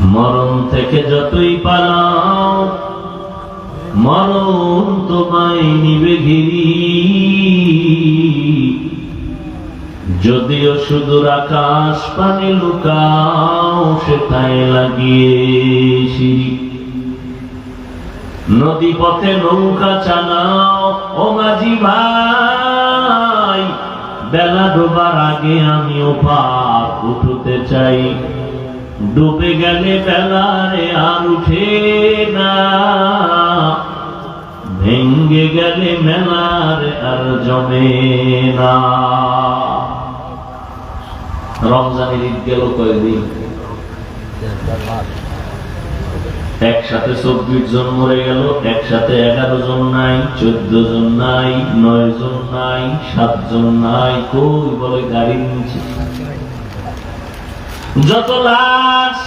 মরণ থেকে যতই পালাও, মরণ তোমায় নিবে ঘিরি। যদিও সুদূর আকাশ পানি লুকাও সেটাই লাগিয়ে নদী পথে নৌকা চালাও, ও মাঝি ভাই, বেলা ডোবার আগে আমিও পার উঠতে চাই। ডুবে গেলে বেলারে আর উঠে না। ভেঙ্গে গেলে মেলার আর জমে না। রমজানের ঈদ গেল কয়েকদিন একসাথে চব্বিশ জন মরে গেল, একসাথে এগারো জন নাই, চোদ্দ জন নাই, নয় জন নাই, সাত জন নাই, কই বলে গাড়ির নিচে? যত লাশ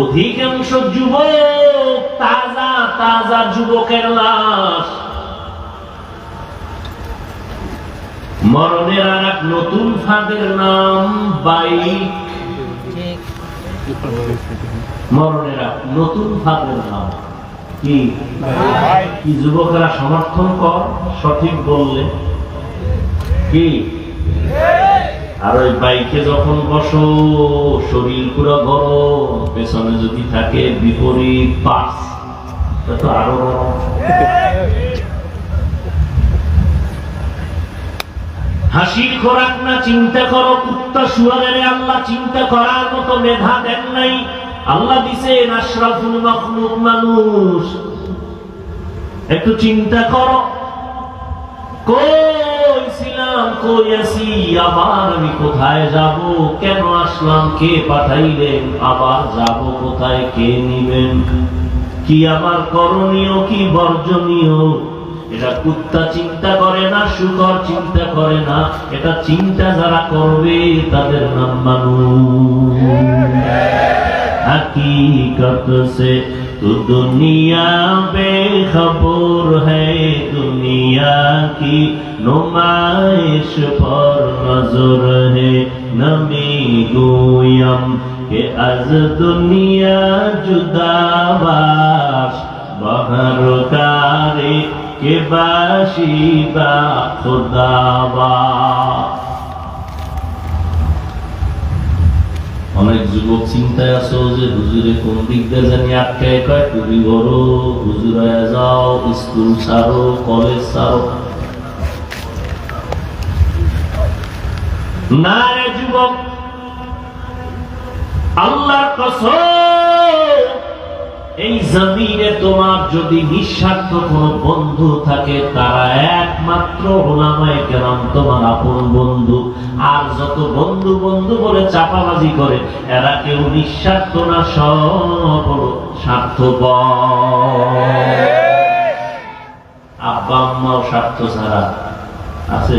অধিকাংশ যুবক তাজা তাজা যুবকের লাশ। মরণের আর এক নতুন ফাঁদের নাম বাইক। মরণের এক নতুন ফাঁদের নাম কি? কি যুবকেরা সমর্থন কর? সঠিক বললে। কি? আর ওই বাইকে যখন বসো, শরীর পুরো গরম, পেছনে যদি থাকে বিপরীত পাস তো আরও হাসির খোরাক না চিন্তা করো, কুত্তা শুয়ারের আল্লাহ, চিন্তা করার মতো মেধা দেন নাই। আল্লাহ দিছেন আশরাফুল মখলুক মানুষ। একটু চিন্তা করো। কই? ছিলাম কই আছি? আবার আমি কোথায় যাব? কেন আসলাম? কে পাঠাইলেন? আবার যাব কোথায়? কে নিবেন? কি আমার করণীয়? কি বর্জনীয়? এটা কুত্তা চিন্তা করে না শুকর চিন্তা করে না। এটা চিন্তা যারা করবে তাদের নাম মানুষ। تو دنیا بے خبر ہے دنیا کی نمائش پر نظر ہے نمی گویم کہ از دنیا جدا باش بہر کاری کے باشی با خدا باش অনেক যুবক চিন্তায় আছো যে হুজুরে কোন দিক দিয়ে জানি আটকে কয়? তুমি বড় হুজুর যাও, স্কুল ছাড়ো, কলেজ ছাড়ো। না রে যুবক, আল্লাহর কসম এই জমিনে তোমার যদি নিঃস্বার্থ কোন বন্ধু থাকে, তারা একমাত্র ওলামায় কেরাম তোমার আপন বন্ধু। আর যত বন্ধু বন্ধু বলে চাপাবাজি করে, এরা কেউ নিঃস্বার্থ না, সব হলো স্বার্থপর। আব্বা আম্মাও স্বার্থ ছাড়া আছে?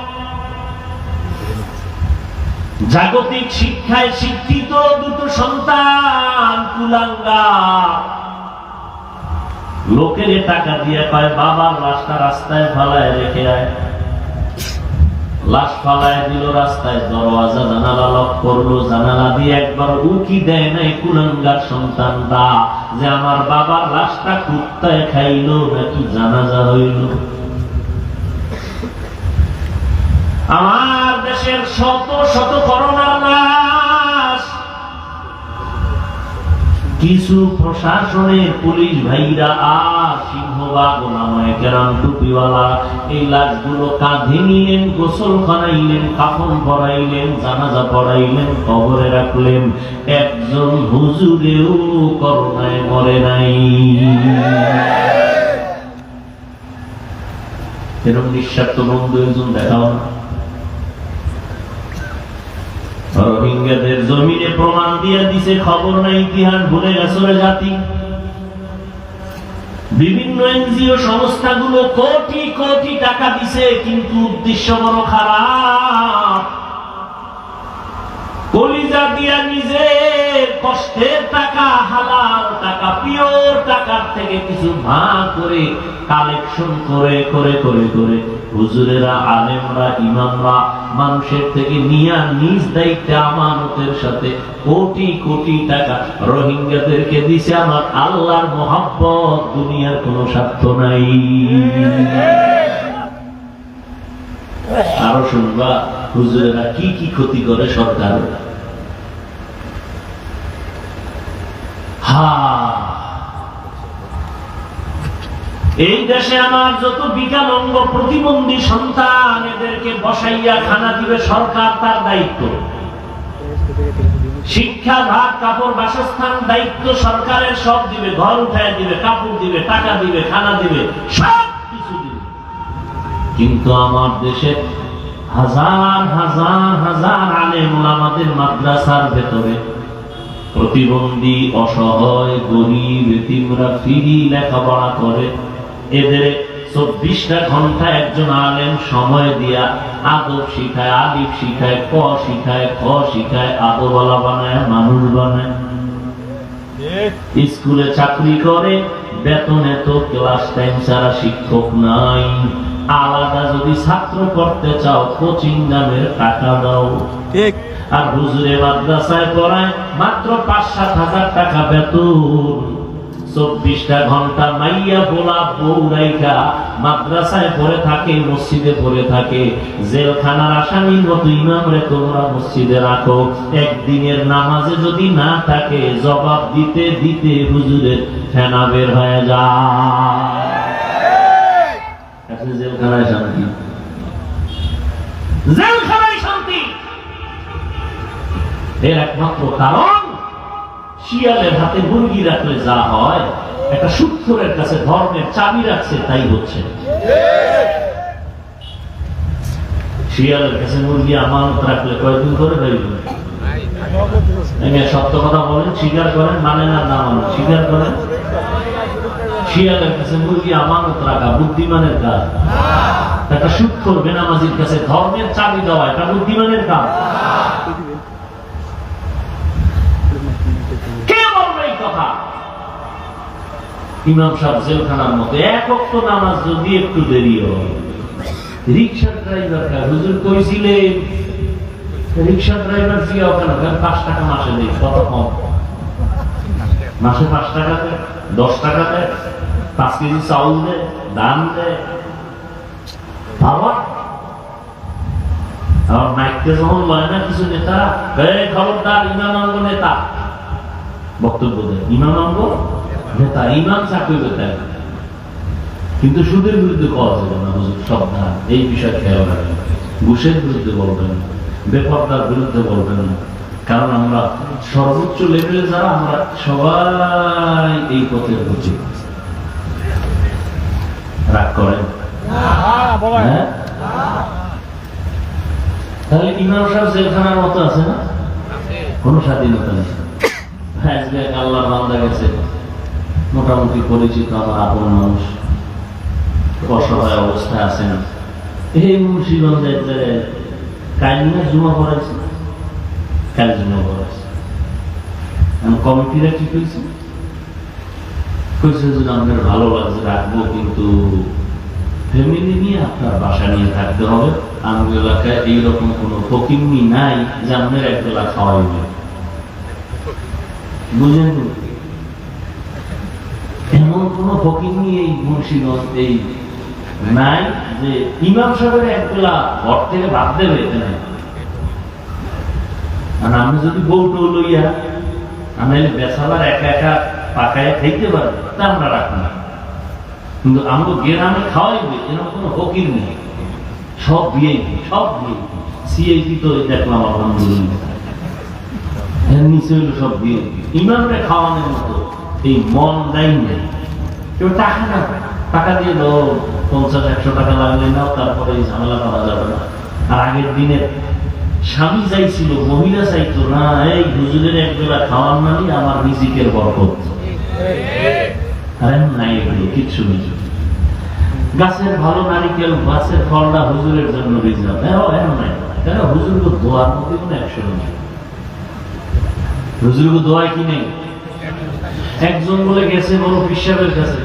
জাগতিক শিক্ষায় শিক্ষিত দুটো সন্তান, কুলাঙ্গা। লোকের টাকা দিয়ে পায়, বাবার লাশটা রাস্তায় ফালায় রেখে আয়। লাশ ফালায় দিল রাস্তায়, দরওয়াজা জানালা লক করল, জানালা দিয়ে একবার উকি দেয় নাই কুলাঙ্গার সন্তানটা। যে আমার বাবার লাশটা কুত্তায় খাইলো, নাকি জানাজা হইল আমার দেশের শত শত করোনার কিছু প্রশাসনের পুলিশ ভাইরা আর সিংহবাগ ওলামায় কেরাম, টুপিওয়ালা, এই লাশগুলো কাঁধে নিলেন, গোসল জানাজা পড়াইলেন, কবরে রাখলেন। একজন হুজুরেও করোনায় মরে নাই। এরকম নিঃস্বার্থ বন্ধু একজন দেখাও না। রোহিঙ্গাদের জমিনে প্রমাণ দিয়ে দিছে, খবর নাই ইতিহাস ভুলে গেছে জাতি। বিভিন্ন এনজিও সংস্থাগুলো কোটি কোটি টাকা দিছে, কিন্তু উদ্দেশ্য বড় খারাপ। কলিজা দিয়া নিজে কষ্টের টাকা, হালাল টাকা টাকার থেকে কিছু ভাগ করে কালেকশন করে করে করে করে। হুজুরেরা, আলেমরা, ইমামরা মানুষের থেকে নিয়া নিজ দায়িত্বে আমানতের সাথে কোটি কোটি টাকা রোহিঙ্গাদেরকে দিছে আমার আল্লাহর মোহাব্বত। দুনিয়ার কোনো স্বার্থ নাই। আরও শুনবা, হুজুরেরা কি কি ক্ষতি করে সরকার? হা এই দেশে আমার যত বিকলাঙ্গ প্রতিবন্ধী সন্তান এদেরকে বসাইয়া খানা দিবে, সরকার তার দায়িত্ব। শিক্ষা ভাগ, কাপড়, বাসস্থান দায়িত্ব সরকারের, সব দিবে, ঘর উঠায় দিবে, কাপড় দিবে, টাকা দিবে, খানা দিবে, সব কিছু দিবে। কিন্তু আমার দেশে হাজার হাজার হাজার আলেম আমাদের মাদ্রাসার ভেতরে প্রতিবন্ধী, অসহায়, গরিব, এতিমরা ফিরি লেখাপড়া করে। এদের চব্বিশটা ঘণ্টা একজন আলেম সময় দিয়া আদব শিখায় আলিফ শিখায় ক শিখায় খ শিখায় আদবলা বানায় মানুষ বানায়। স্কুলে চাকরি করে বেতনে তো ক্লাস টাইম ছাড়া শিক্ষক নাই। আলাদা যদি ছাত্র করতে চাও কোচিং নামের টাকা দাও। ঠিক। আর হুজুরে মাদ্রাসায় পড়ায় মাত্র পাঁচ সাত হাজার টাকা বেতন। চব্বিশটা ঘণ্টা মাইয়া বোলা বৌরাইকা মাদ্রাসায় পড়ে থাকে, মসজিদে পড়ে থাকে। জেলখানার আসামির মতো ইমামরে তোমরা মসজিদে রাখো। একদিনের নামাজে যদি না থাকে, জবাব দিতে দিতে হুজুরের ফেনা বের হয়ে যায়। জেলখানায় শান্তি। জেলখানায় শান্তি। এর একমাত্র কারণ শিয়ালের হাতে মুরগি রাখলে যা হয়, একটা সুক্ষরের কাছে ধর্মের চাবি রাখছে, তাই হচ্ছে। শিয়ালের কাছে মুরগি আমানত রাখলে কয়েকদিন করে বেরোবে সত্য কথা বলেন, স্বীকার করেন মানে না না মানে? স্বীকার করেন? শিয়ালের কাছে মুরগি আমানত রাখা বুদ্ধিমানের কাজ। একটা সুক্ষর বেনামাজির কাছে ধর্মের চাবি দেওয়া, এটা বুদ্ধিমানের কাজ কে বলবে এই কথা ইমাম সাহেব জেলখানার মতো এক অক্ত নামাজ যদি একটু দেরি হয়। রিক্সার ড্রাইভার হুজুর কইছিলেন রিক্সা ড্রাইভার ফিয়া ওখানে পাঁচ টাকা মাসে দেয় কত কম? মাসে পাঁচ টাকা দেয়, দশ টাকা দেয়, পাঁচ কেজি চাউল দেয় দাম দেয়। আর মাইককে যখন লয় না কিছু নেতা এই খবরদার, ইমাম অঙ্গ নেতা। বক্তব্য দেয়, ইমাম অঙ্গ? নেতা ইমাম চাকরি কিন্তু সুদের বিরুদ্ধে কওয়া যাবে না, হুজুর সাবধান এই বিষয় খেয়াল রাখবেন। ঘুষের বিরুদ্ধে বলবেন, বেপরদার বিরুদ্ধে বলবেন না। কারণ আমরা সর্বোচ্চ লেভেলে যারা, আমরা সবাই এই পথে বুঝি। রাগ করেন? হ্যাঁ? তাহলে ইমাম সাহেব জেলখানার মতো আছে না? কোনো স্বাধীনতা নেই। হ্যাঁ আল্লাহ বান্দা গেছে। মোটামুটি পরিচিত আমার আপন মানুষ। অসহায় অবস্থায় আছেন এই মুন্সিগঞ্জের যে কালিমা জমা করেছে কাল জমা আমি কমিটিরা কি কইছে। কইছে যে আমাদের ভালো লাগছে রাখব, কিন্তু ফ্যামিলি নিয়ে আপনার বাসা নিয়ে থাকতে হবে। আমাদের এলাকায় এইরকম কোনো ফকিরনি নাই যে আমাদের এক বেলা খাওয়াইবে। বুঝেন? এমন কোন ফকিরনি এই মুন্সিগঞ্জ, এই নাই যে ইমাম সাহেবের ঘর থেকে ভাত দেবে আর আমি যদি বউটো লইয়া আমি বেসাবার একা একা পাকায় খাইতে পারব, তা আমরা রাখব না। কিন্তু আমরা গ্রামে খাওয়াইবে এরকম কোনো ফকির নেই। সব ভিআইপি সব সিআইপি তো দেখলাম আলহামদুলিল্লাহ। নিচে সব ভিআইপি ইমামরে খাওয়ানোর মতো এই মন নাই নেই। কেউ টাকা না, টাকা দিয়ে পঞ্চাশ, একশো টাকা লাগলে নাও, তারপরে ঝামেলা যাবে না। আর আগের স্বামী চাইছিল, মহিলা চাইতো, না, এই হুজুরের একবেলা খাওয়ার নালি আমার বরকত। নাই এগুলো কিচ্ছু নেই। গাছের ভালো নারিকেল গাছের ফলটা হুজুরের জন্য রিজার্ভ হ্যাঁ নাই। কেন হুজুর তো দোয়ার মধ্যে কোনো একশো নেই। হুজুর দোয়ায় কি নেই? একজন বলে গেছে বড় পিসাবের কাছে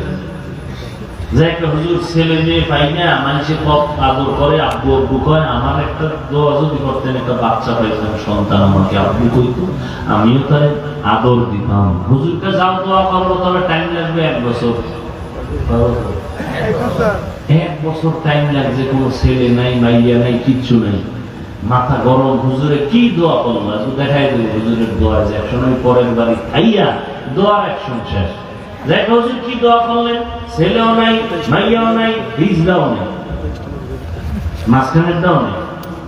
যে একটা হুজুর ছেলে মেয়ে পাই না মানুষে কপ আদর করে, আব্বু আব্বু কয়, আমার একটা দোয়া যদি করতেন, একটা বাচ্চা পাইতাম সন্তান আমাকে আব্বু কইতো, আমিও তারে আদর দিতাম। হুজুরকে যাও দোয়া করব তবে টাইম লাগবে এক বছর। এক বছর টাইম লাগছে, কোনো ছেলে নাই, মাইয়া নাই, কিচ্ছু নাই। মাথা গরম, হুজুরে কি দোয়া আজকে দেখাই দেবো হুজুরের দোয়া যে একসময় পরের বাড়ি খাইয়া দোয়ার একশন শেষ। দেখ কি দোয়া করলেন? ছেলেও নাই, মাইয়াও নাই নাই। মাঝখানের দাও নেই।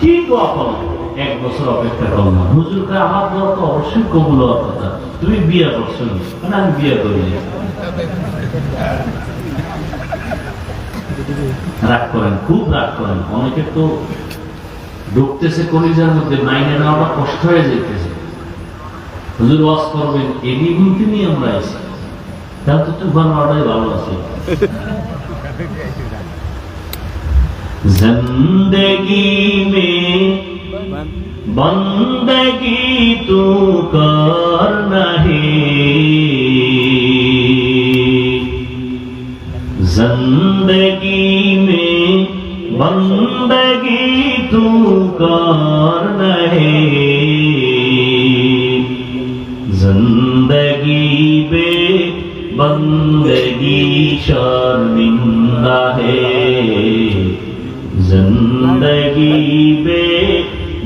কি দোয়া করলেন? এক বছর অপেক্ষা হুজুরকে আমার দোয়া তো অবশ্যই কবুল হওয়ার কথা। তুমি বিয়ে করছ মানে আমি বিয়ে করি রাগ করেন, খুব রাগ করেন। অনেকে তো ঢুকতেছে কলিজার মধ্যে, মাইনে নেওয়াটা কষ্ট হয়ে যেতেছে হুজুর ওয়াজ করবেন গুনতে নিয়ে আমরা আছি। তাহলে তো তুফান হওয়াটাই ভালো আছে जिंदगी में बंदगी तू कर नहीं जिंदगी में बंदगी तू कर नहीं जिंदगी बे بندگی شرمندہ ہے زندگی بے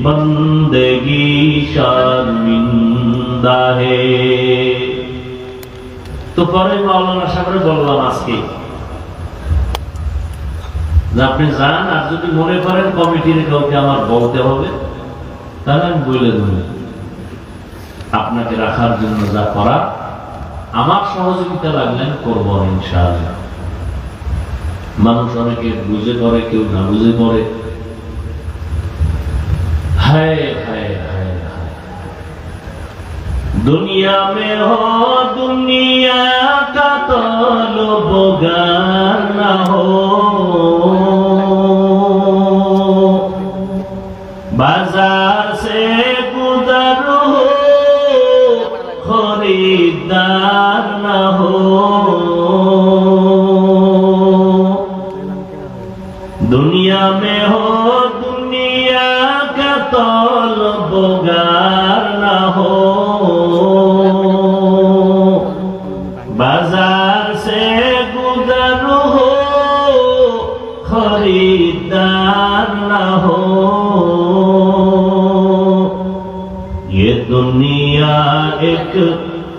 بندگی شرمندہ ہے তো পরে মাওলানা সাহেবরে বললাম আজকে আপনি যান, আর যদি মনে করেন কমিটির কাউকে আমার বলতে হবে, তাহলে আমি বলে দেব। আপনাকে রাখার জন্য যা করা আমার সহযোগিতা লাগলেন করব ইনশাআল্লাহ। মানুষ অনেকে বুঝে পড়ে, কেউ না বুঝে পড়ে। দুনিয়া মে দুনিয়া কা তো লোবগা হো। एक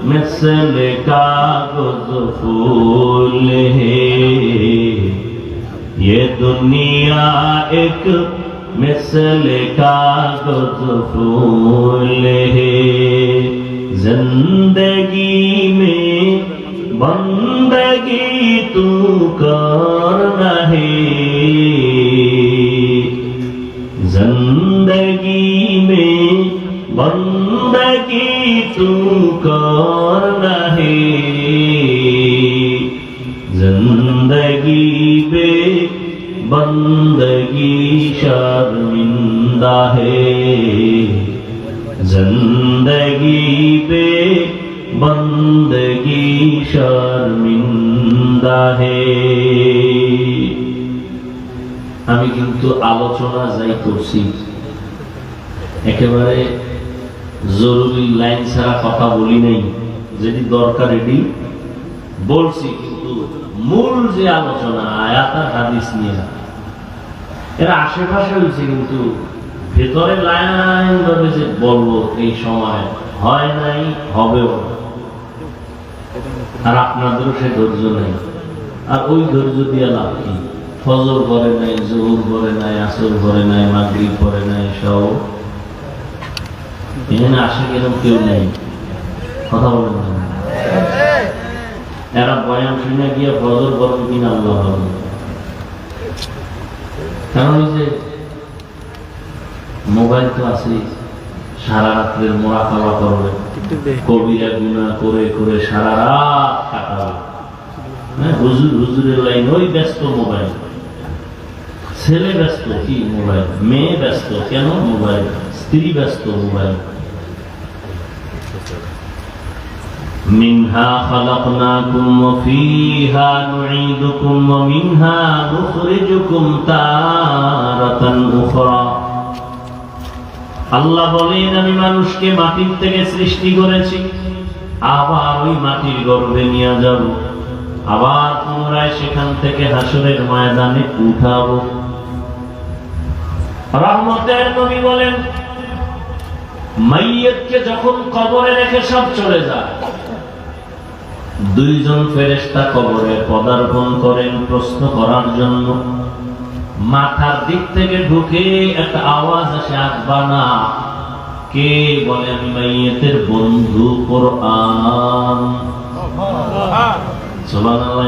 मिसल कागज़ फूल है। ये दुनिया एक मिसल कागज़ फूल है। ज़िंदगी में बंदगी तू कर नहीं ज़िंदगी में বন্দগি তু করনা হে জিন্দগি পে বন্দগি শর্মিন্দা হে। জিন্দগি পে বন্দগি শর্মিন্দা হে। আমি কিন্তু আলোচনা যাই করছি। একেবারে জরুরি লাইন ছাড়া কথা বলি নাই। যেটি দরকার এটি বলছি, কিন্তু মূল যে আলোচনা, আয়াত আর হাদিস নিয়ে এরা আশেপাশে হয়েছে কিন্তু ভেতরে লাইন ভাবে যে বলব, এই সময় হয় নাই, হবেও আর আপনাদেরও সে ধৈর্য নেই। আর ওই ধৈর্য দিয়ে লাভ কি? ফজর করে নাই জোর করে নাই, আসর করে নাই মাগরি করে নাই, সব এখানে আসে কেন কেউ নেই। কথা বলেন না। এরা বয়ান শুনে গিয়ে ফজর করবে কিনা আল্লাহ ভালো কারণ ওই যে মোবাইল তো আছেই, সারা রাত্রের খাওয়া করবে। কবিরা গুণা করে করে সারা রাত কাটাবে। হ্যাঁ হুজুর, হুজুরের লাইন, ওই ব্যস্ত মোবাইল। ছেলে ব্যস্ত কি মোবাইল? মেয়ে ব্যস্ত কেন মোবাইল? স্ত্রী ব্যস্ত মোবাইল। منها خلقناكم وفيها نعيدكم ومنها نخرجكم تارة أخرى আল্লাহ বলেন আমি মানুষকে মাটির থেকে সৃষ্টি করেছি আবার ওই মাটির গর্ভে নিয়ে যাব আবার পুনরায় সেখান থেকে হাসরের ময়দানে উঠাবো রহমতের নবী বলেন মাইয়তকে যখন কবরে রেখে সব চলে যায় দুইজন ফেরেশতা কবরে পদার্পণ করেন প্রশ্ন করার জন্য। মাথার দিক থেকে ঢুকে একটা আওয়াজ আসে আসবানা কে বলে আমি মাইয়েতের বন্ধু কোরআন? সুবহানাল্লাহ।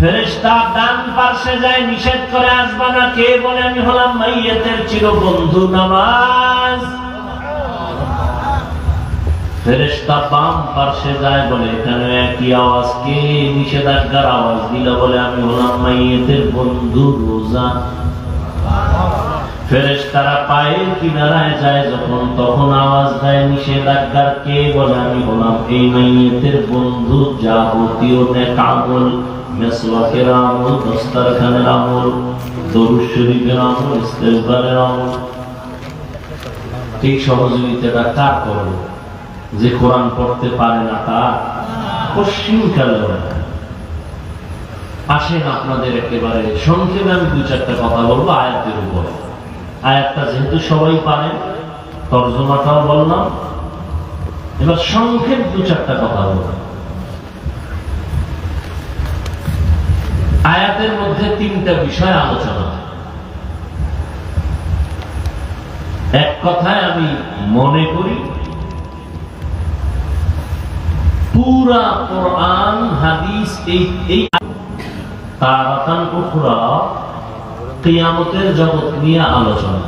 ফেরেশতা ডান পাশে যায়, নিষেধ করে আসবা না। কে বলে, আমি হলাম মাইয়েতের চিরবন্ধু নামাজ। ফেরেস্তা বাম পার্শ্বে যায়, বলে এখানে একই আওয়াজ? কে নিষেধাজ্ঞার আওয়াজ দিল? বলে, আমি হলাম মাইয়েতের বন্ধু রোজা। ফেরেশতারা পায়ের কিনারায় যায় যখন, তখন আওয়াজ দেয় নিষেধাজ্ঞার, কে বলে আমি এই মাইয়েতের বন্ধু যাবতীয় নেক আমল আমল আমল আমল আমল। ঠিক কার করবে? যে কোরআন পড়তে পারে না তার? পশ্চিমকালে আসেন আপনাদের একেবারে সংক্ষেপে আমি দু চারটা কথা বলব আয়াতের উপরে। আয়াতটা যেহেতু সবাই পারে, তর্জমাটাও বললাম। এবার সংক্ষেপ দু চারটা কথা বলব। আয়াতের মধ্যে তিনটা বিষয় আলোচনা এক কথায় আমি মনে করি, পুরা কোরআন, হাদিস, এই তারাতান কিয়ামতের জগৎ নিয়ে আলোচনা।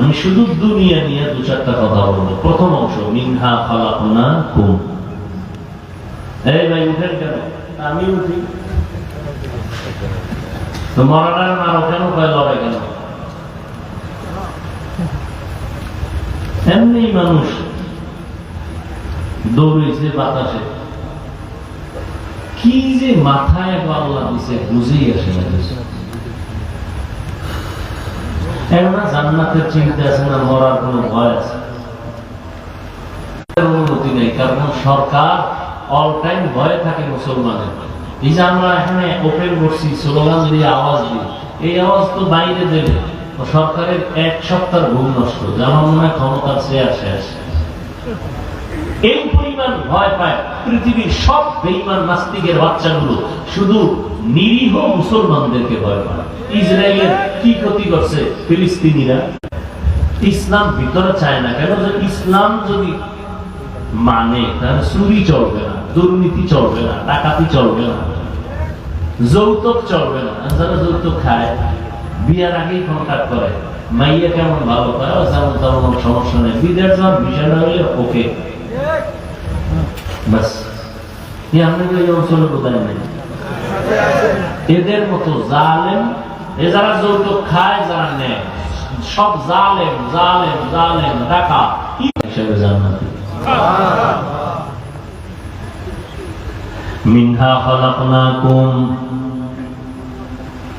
আমি শুধু দুনিয়া নিয়ে দু চারটা কথা বলব। প্রথম অংশ, মিনহা খালাকুনা কুম এই ভাই, উঠেন কেন? আমি উঠি। তো মরাটার মারো কেন লড়ে কেন? এমনি মানুষ দৌড়েছে বাতাসে। কি যে মাথায় আল্লাহ দিছে, বুঝেই আসে না এখন জান্নাতের চিন্তা আছে না মরার কোন ভয় আছে? অনুমতি নেই, কারণ সরকার অল টাইম ভয়ে থাকে মুসলমানের এই যে আমরা এখানে ওপেন করছি স্লোগান দিয়ে আওয়াজ দিই এই আওয়াজ তো বাইরে দেবে। সরকারের এক সপ্তাহ ঘুম নষ্ট যেমন মনে হয় ক্ষমতার শেয়ার শেষ। এই পরিমাণ ভয় পায় পৃথিবীর সব বেইমান নাস্তিকের বাচ্চাগুলো, শুধু নিরীহ মুসলমানদেরকে ভয় পায়। ইসরায়েলের কি ক্ষতি করছে ফিলিস্তিনিরা? ইসলাম ভিতরে চায় না কেন ইসলাম যদি মানে তার চুরি চলবে না, দুর্নীতি চলবে না, ডাকাতি চলবে না, যৌতুক চলবে না যারা যৌতুক খায়, বিয়ার আগেই কন্ট্যাক্ট করে, মাইয়া কেমন ভালো পায় যেমন তেমন সমস্যা নেই, বিদেশ যাওয়ার বিষয় না হলে ওকে। বাস। এই এই অঞ্চলে নেই। এদের মতো জালেম এ যারা যৌতুক খায় যারা নেয়। সব জালেম জালেম জালেম ডাকা হিসেবে জান্নাতি? মিনহা খালাকনাকুম।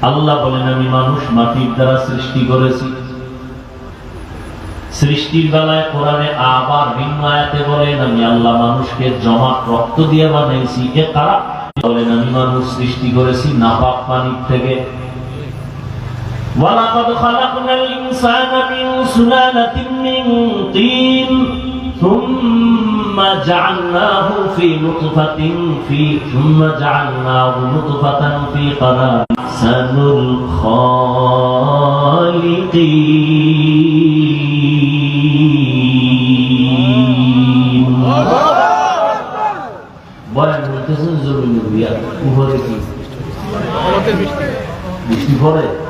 আল্লাহ বলেন, আমি মানুষ মাটির দ্বারা সৃষ্টি করেছি। সৃষ্টির বেলায় কোরআনে আবার ভিন্ন আয়াতে বলেন, আমি আল্লাহ মানুষকে জমা রক্ত দিয়ে বানাইছি। এ তারা বলেন, আমি মানুষ সৃষ্টি করেছি নাপাক পানির থেকে। ولقد خلقنا الإنسان من سلالة من طين ثم جعلناه في نطفة في ثم جعلناه نطفة في قرار أحسن الخالقين বলেন বলতেছেন জরুরি বিয়া উপরে কি বৃষ্টি পড়ে দেন তো।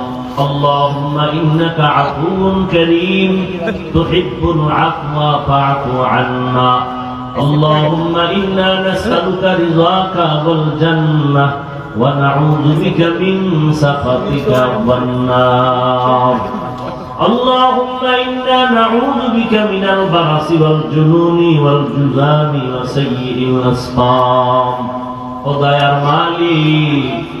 اللهم إنك عفو كريم. تحب العفو فاعف عنا. اللهم إنا نسألك رضاك والجنة ونعوذ بك من سخطك والنار. اللهم إنا نعوذ بك من البرص والجنون والجذام وسيء الأسقام يا مالي